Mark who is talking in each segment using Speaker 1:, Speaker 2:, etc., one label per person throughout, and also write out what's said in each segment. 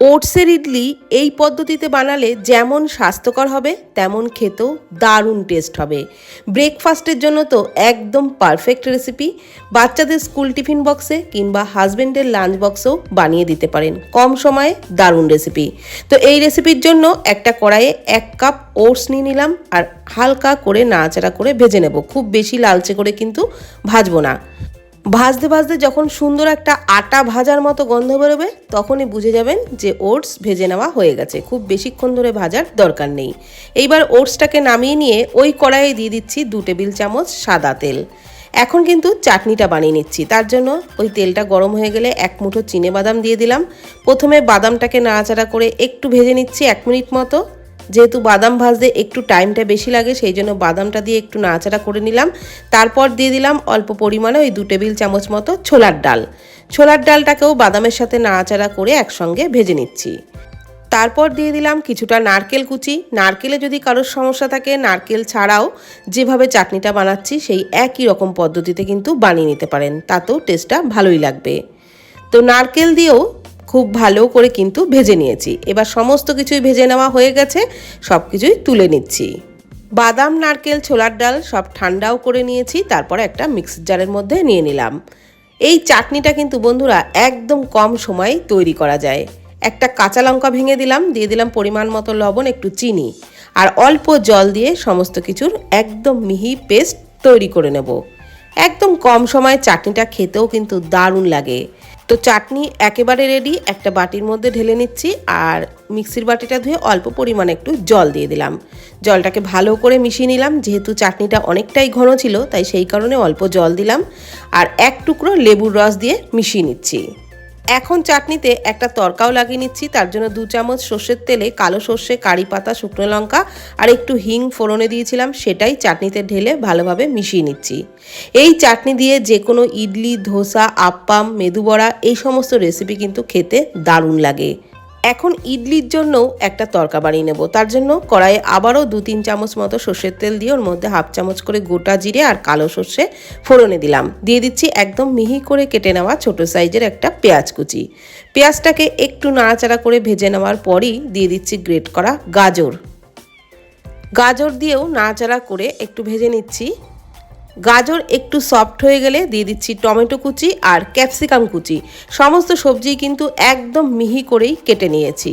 Speaker 1: ওটসের ইডলি এই পদ্ধতিতে বানালে যেমন স্বাস্থ্যকর হবে, তেমন খেতেও দারুণ টেস্ট হবে। ব্রেকফাস্টের জন্য তো একদম পারফেক্ট রেসিপি। বাচ্চাদের স্কুল টিফিন বক্সে কিংবা হাজবেন্ডের লাঞ্চ বক্সেও বানিয়ে দিতে পারেন। কম সময়ে দারুণ রেসিপি। তো এই রেসিপির জন্য একটা কড়াইয়ে এক কাপ ওটস নিয়ে নিলাম আর হালকা করে নাড়াচাড়া করে ভেজে নেব। খুব বেশি লালচে করে কিন্তু ভাজবো না। ভাজতে ভাজতে যখন সুন্দর একটা আটা ভাজার মতো গন্ধ বেরোবে, তখনই বুঝে যাবেন যে ওটস ভেজে নেওয়া হয়ে গেছে। খুব বেশিক্ষণ ধরে ভাজার দরকার নেই। এইবার ওটসটাকে নামিয়ে নিয়ে ওই কড়াইয়ে দিয়ে দিচ্ছি দু টেবিল চামচ সাদা তেল। এখন কিন্তু চাটনিটা বানিয়ে নিচ্ছি। তার জন্য ওই তেলটা গরম হয়ে গেলে এক মুঠো চিনে বাদাম দিয়ে দিলাম। প্রথমে বাদামটাকে নাড়াচাড়া করে একটু ভেজে নিচ্ছি এক মিনিট মতো। যেহেতু বাদাম ভাজতে একটু টাইমটা বেশি লাগে, সেই জন্য বাদামটা দিয়ে একটু নাড়াচাড়া করে নিলাম। তারপর দিয়ে দিলাম অল্প পরিমাণে ওই দু টেবিল চামচ মতো ছোলার ডাল। ছোলার ডালটাকেও বাদামের সাথে নাড়াচাড়া করে একসঙ্গে ভেজে নিচ্ছি। তারপর দিয়ে দিলাম কিছুটা নারকেল কুচি। নারকেলে যদি কারোর সমস্যা থাকে, নারকেল ছাড়াও যেভাবে চাটনিটা বানাচ্ছি, সেই একই রকম পদ্ধতিতে কিন্তু বানিয়ে নিতে পারেন। তাতেও টেস্টটা ভালোই লাগবে। তো নারকেল দিয়েও খুব ভালো করে কিন্তু ভেজে নিয়েছি। এবার সমস্ত কিছুই ভেজে নেওয়া হয়ে গেছে, সব কিছুই তুলে নিচ্ছি। বাদাম, নারকেল, ছোলার ডাল সব ঠান্ডাও করে নিয়েছি, তারপর একটা মিক্সির জারের মধ্যে নিয়ে নিলাম। এই চাটনিটা কিন্তু বন্ধুরা একদম কম সময়ে তৈরি করা যায়। একটা কাঁচা লঙ্কা ভেঙে দিলাম, দিয়ে দিলাম পরিমাণ মতো লবণ, একটু চিনি। আর অল্প জল দিয়ে সমস্ত কিছুর একদম মিহি পেস্ট তৈরি করে নেব। একদম কম সময়ে চাটনিটা খেতেও কিন্তু দারুণ লাগে। তো চাটনি একেবারে রেডি একটা বাটির মধ্যে ঢেলে নিচ্ছি আর মিক্সির বাটিটা ধুয়ে অল্প পরিমাণে একটু জল দিয়ে দিলাম। জলটাকে ভালো করে মিশিয়ে নিলাম, যেহেতু চাটনিটা অনেকটাই ঘন ছিল, তাই সেই কারণে অল্প জল দিলাম। আর এক টুকরো লেবুর রস দিয়ে মিশিয়ে নিচ্ছি। এখন চাটনিতে একটা তরকাও লাগিয়ে নিচ্ছি। তার জন্য দু চামচ সর্ষের তেলে কালো সর্ষে, কারি পাতা, শুকনো লঙ্কা আর একটু হিং ফোড়নে দিয়েছিলাম। সেটাই চাটনিতে ঢেলে ভালোভাবে মিশিয়ে নিচ্ছি। এই চাটনি দিয়ে যে কোনো ইডলি, ধোসা, আপ্পাম, মেদুবড়া এই সমস্ত রেসিপি কিন্তু খেতে দারুণ লাগে। এখন ইডলির জন্যও একটা তরকা বানিয়ে নেব। তার জন্য কড়াইয়ে আবারও দু তিন চামচ মতো সর্ষের তেল দিয়ে ওর মধ্যে হাফ চামচ করে গোটা জিরে আর কালো সর্ষে ফোড়নে দিলাম। দিয়ে দিচ্ছি একদম মিহি করে কেটে নেওয়া ছোট সাইজের একটা পেঁয়াজ কুচি। পেঁয়াজটাকে একটু নাড়াচাড়া করে ভেজে নেওয়ার পরই দিয়ে দিচ্ছি গ্রেট করা গাজর। গাজর দিয়েও নাড়াচাড়া করে একটু ভেজে নিচ্ছি। গাজর একটু সফট হয়ে গেলে দিয়ে দিচ্ছি টমেটো কুচি আর ক্যাপসিকাম কুচি। সমস্ত সবজি কিন্তু একদম মিহি করেই কেটে নিয়েছি।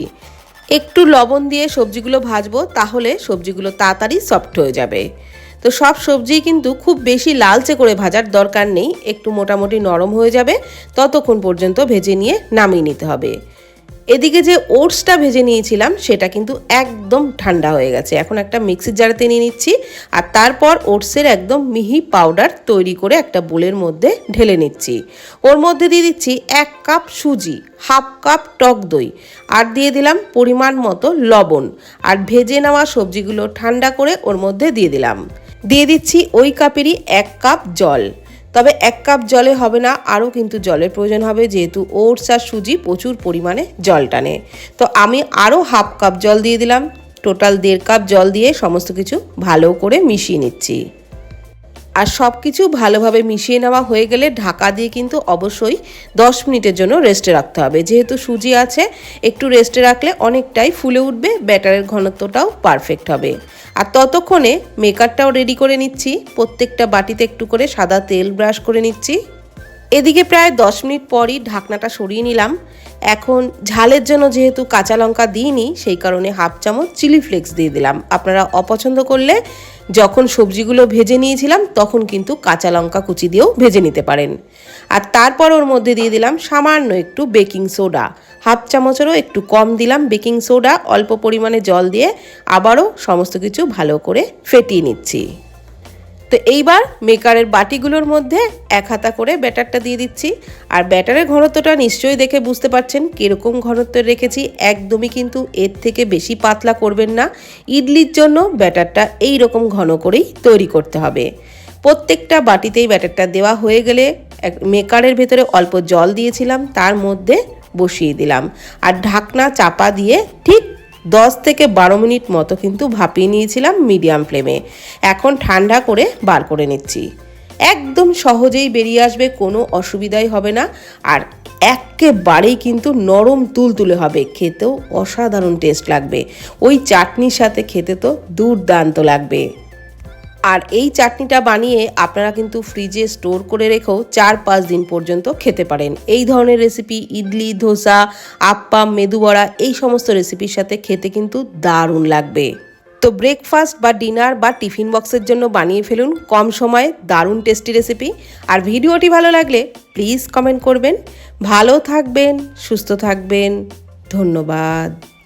Speaker 1: একটু লবণ দিয়ে সবজিগুলো ভাজবো তাহলে সবজিগুলো তাড়াতাড়ি সফট হয়ে যাবে। তো সব সবজি কিন্তু খুব বেশি লালচে করে ভাজার দরকার নেই, একটু মোটামুটি নরম হয়ে যাবে, ততক্ষণ পর্যন্ত ভেজে নিয়ে নামিয়ে নিতে হবে। এদিকে যে ওটসটা ভেজে নিয়েছিলাম, সেটা কিন্তু একদম ঠান্ডা হয়ে গেছে। এখন একটা মিক্সির জারেতে নিয়ে নিচ্ছি আর তারপর ওটসের একদম মিহি পাউডার তৈরি করে একটা বোলের মধ্যে ঢেলে নিচ্ছি। ওর মধ্যে দিয়ে দিচ্ছি এক কাপ সুজি, হাফ কাপ টক দই আর দিয়ে দিলাম পরিমাণ মতো লবণ। আর ভেজে নেওয়া সবজিগুলো ঠান্ডা করে ওর মধ্যে দিয়ে দিলাম। দিয়ে দিচ্ছি ওই কাপেরই এক কাপ জল। তবে এক কাপ জলে হবে না, আরও কিন্তু জলের প্রয়োজন হবে, যেহেতু ওটস আর সুজি প্রচুর পরিমাণে জল টানে। তো আমি আরও হাফ কাপ জল দিয়ে দিলাম। টোটাল দেড় কাপ জল দিয়ে সমস্ত কিছু ভালো করে মিশিয়ে নিচ্ছি। আর সব কিছু ভালোভাবে মিশিয়ে নেওয়া হয়ে গেলে ঢাকা দিয়ে কিন্তু অবশ্যই দশ মিনিটের জন্য রেস্টে রাখতে হবে। যেহেতু সুজি আছে, একটু রেস্টে রাখলে অনেকটাই ফুলে উঠবে, ব্যাটারের ঘনত্বটাও পারফেক্ট হবে। আর ততক্ষণে মেকারটাও রেডি করে নিচ্ছি। প্রত্যেকটা বাটিতে একটু করে সাদা তেল ব্রাশ করে নিচ্ছি। এদিকে প্রায় দশ মিনিট পরই ঢাকনাটা সরিয়ে নিলাম। এখন ঝালের জন্য যেহেতু কাঁচা লঙ্কা দিইনি, সেই কারণে হাফ চামচ চিলি ফ্লেক্স দিয়ে দিলাম। আপনারা অপছন্দ করলে যখন সবজিগুলো ভেজে নিয়েছিলাম, তখন কিন্তু কাঁচা লঙ্কা কুচি দিয়েও ভেজে নিতে পারেন। আর তারপর ওর মধ্যে দিয়ে দিলাম সামান্য একটু বেকিং সোডা। হাফ চামচেরও একটু কম দিলাম বেকিং সোডা, অল্প পরিমাণে জল দিয়ে আবারও সমস্ত কিছু ভালো করে ফেটিয়ে নিচ্ছি। তো এইবার মেকারের বাটিগুলোর মধ্যে এক হাতা করে ব্যাটারটা দিয়ে দিচ্ছি। আর ব্যাটারের ঘনত্বটা নিশ্চয়ই দেখে বুঝতে পারছেন কীরকম ঘনত্ব রেখেছি। একদমই কিন্তু এর থেকে বেশি পাতলা করবেন না। ইডলির জন্য ব্যাটারটা এই রকম ঘন করেই তৈরি করতে হবে। প্রত্যেকটা বাটিতেই ব্যাটারটা দেওয়া হয়ে গেলে মেকারের ভেতরে অল্প জল দিয়েছিলাম, তার মধ্যে বসিয়ে দিলাম। আর ঢাকনা চাপা দিয়ে ঠিক দশ থেকে বারো মিনিট মতো কিন্তু ভাপিয়ে নিয়েছিলাম মিডিয়াম ফ্লেমে। এখন ঠান্ডা করে বার করে নিচ্ছি। একদম সহজেই বেরিয়ে আসবে, কোনো অসুবিধাই হবে না। আর একেবারেই কিন্তু নরম তুলতুলে হবে, খেতেও অসাধারণ টেস্ট লাগবে। ওই চাটনির সাথে খেতে তো দুর্দান্ত লাগবে। আর এই চাটনিটা বানিয়ে আপনারা কিন্তু ফ্রিজে স্টোর করে রেখেও চার পাঁচ দিন পর্যন্ত খেতে পারেন। এই ধরনের রেসিপি ইডলি, ধোসা আপ্পাম মেদুবড়া এই সমস্ত রেসিপির সাথে খেতে কিন্তু দারুণ লাগবে। তো ব্রেকফাস্ট বা ডিনার বা টিফিন বক্সের জন্য বানিয়ে ফেলুন কম সময়ে দারুণ টেস্টি রেসিপি আর ভিডিওটি ভালো লাগলে প্লিজ কমেন্ট করবেন। ভালো থাকবেন, সুস্থ থাকবেন। ধন্যবাদ।